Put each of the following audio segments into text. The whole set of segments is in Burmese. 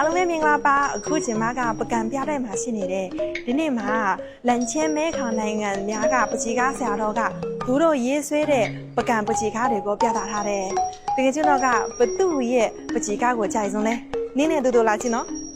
အားလုံးပဲမင်္ဂလာပါအခုချိန်မှာကပကံပြတဲ့မှာရှိနေတဲ့ဒီနေ့မှာလန်ချင်းမဲခေါင်နိုင်ငံများကပကြီးကားဆရာတော်ကသူတို့ရေးဆွဲတဲ့ပကံပကြီးကားတွေကိုပြသထားတယ်တကယ်ချင်းတော့ကဘသူ့ရဲ့ပကြီးကားကိုကြိုက်ဆုံးလဲနင်းနဲ့တူတူလာချင်းနော်။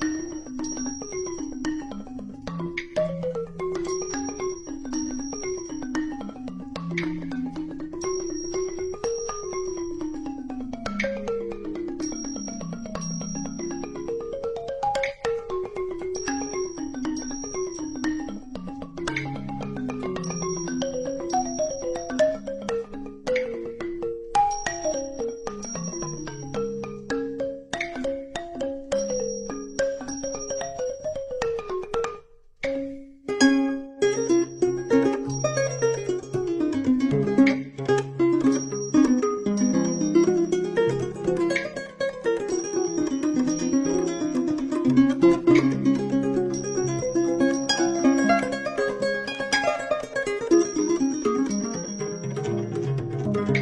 thank you.